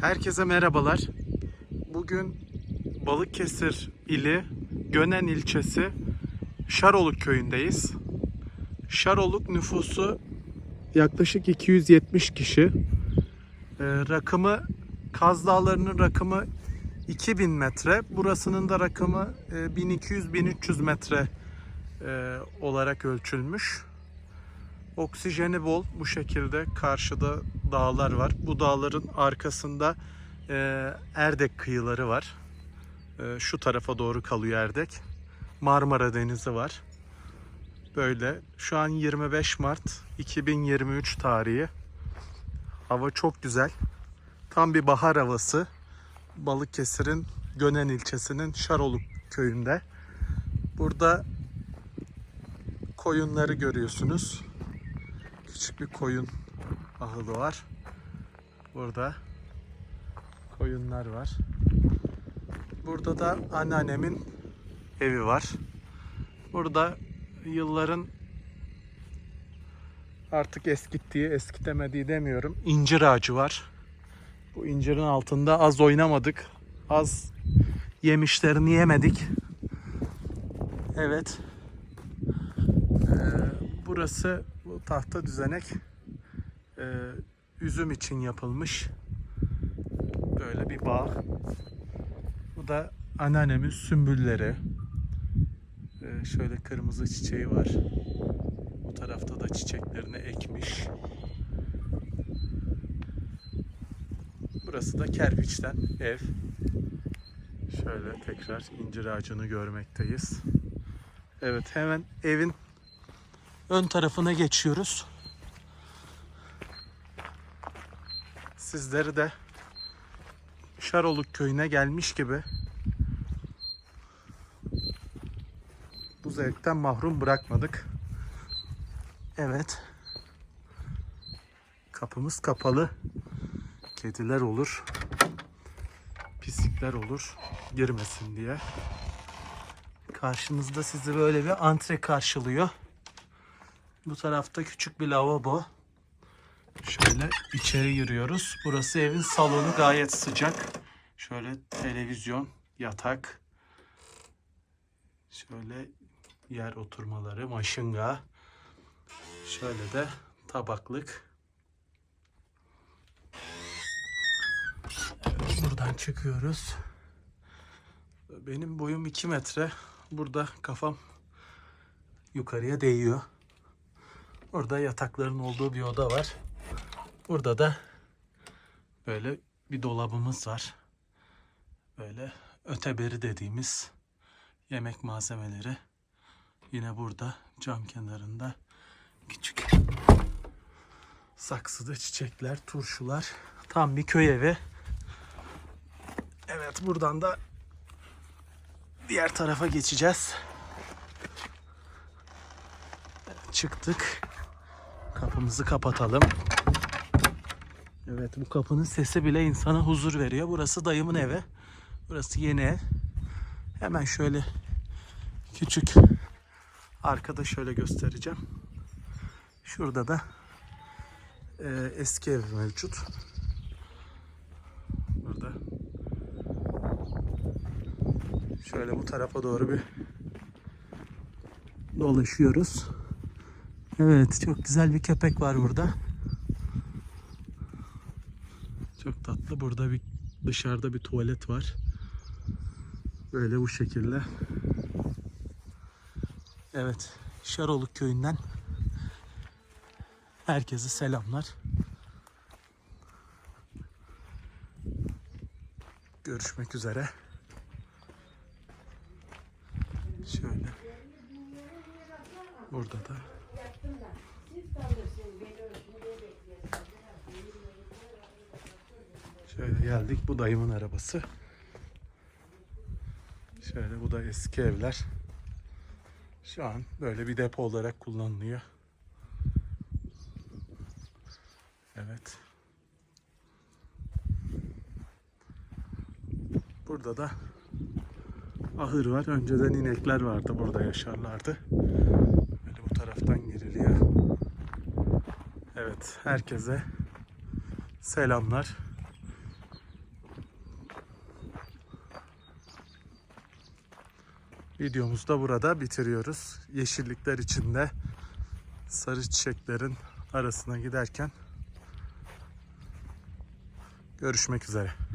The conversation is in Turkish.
Herkese merhabalar. Bugün Balıkesir ili Gönen ilçesi Şaroluk köyündeyiz. Şaroluk nüfusu yaklaşık 270 kişi. Ee, rakımı Kaz Dağları'nın rakımı 2000 metre. Burasının da rakımı e, 1200-1300 metre e, olarak ölçülmüş. Oksijeni bol bu şekilde karşıda dağlar var. Bu dağların arkasında e, Erdek kıyıları var. E, şu tarafa doğru kalıyor Erdek. Marmara Denizi var. Böyle şu an 25 Mart 2023 tarihi. Hava çok güzel. Tam bir bahar havası. Balıkesir'in Gönen ilçesinin Şaroluk köyünde. Burada koyunları görüyorsunuz. Küçük bir koyun ahılı var. Burada koyunlar var. Burada da anneannemin evi var. Burada yılların artık eskittiği, eskitemediği demiyorum. incir ağacı var. Bu incirin altında az oynamadık. Az yemişlerini yemedik. Evet. Ee, burası bu tahta düzenek e, üzüm için yapılmış. Böyle bir bağ. Bu da anneannemin sümbülleri. Ee, şöyle kırmızı çiçeği var. Bu tarafta da çiçeklerini ekmiş. Burası da kerpiçten ev. Şöyle tekrar incir ağacını görmekteyiz. Evet hemen evin ön tarafına geçiyoruz. Sizleri de Şaroluk köyüne gelmiş gibi bu zevkten mahrum bırakmadık. Evet. Kapımız kapalı. Kediler olur. Pislikler olur. Girmesin diye. Karşınızda sizi böyle bir antre karşılıyor. Bu tarafta küçük bir lavabo. Şöyle içeri giriyoruz. Burası evin salonu gayet sıcak. Şöyle televizyon, yatak. Şöyle yer oturmaları, maşınga. Şöyle de tabaklık. Buradan çıkıyoruz. Benim boyum 2 metre. Burada kafam yukarıya değiyor. Orada yatakların olduğu bir oda var. Burada da böyle bir dolabımız var. Böyle öteberi dediğimiz yemek malzemeleri. Yine burada cam kenarında küçük saksıda çiçekler, turşular. Tam bir köy evi. Evet buradan da diğer tarafa geçeceğiz. Çıktık. Kapımızı kapatalım. Evet bu kapının sesi bile insana huzur veriyor. Burası dayımın evi. Burası yeni ev. Hemen şöyle küçük arkada şöyle göstereceğim. Şurada da e, eski ev mevcut. Burada şöyle bu tarafa doğru bir dolaşıyoruz. Evet çok güzel bir köpek var burada. Çok tatlı. Burada bir dışarıda bir tuvalet var. Böyle bu şekilde. Evet. Şaroluk köyünden herkese selamlar. Görüşmek üzere. Şöyle. Burada da Şöyle geldik. Bu dayımın arabası. Şöyle bu da eski evler. Şu an böyle bir depo olarak kullanılıyor. Evet. Burada da ahır var. Önceden inekler vardı. Burada yaşarlardı. Herkese selamlar. Videomuzu da burada bitiriyoruz. Yeşillikler içinde sarı çiçeklerin arasına giderken görüşmek üzere.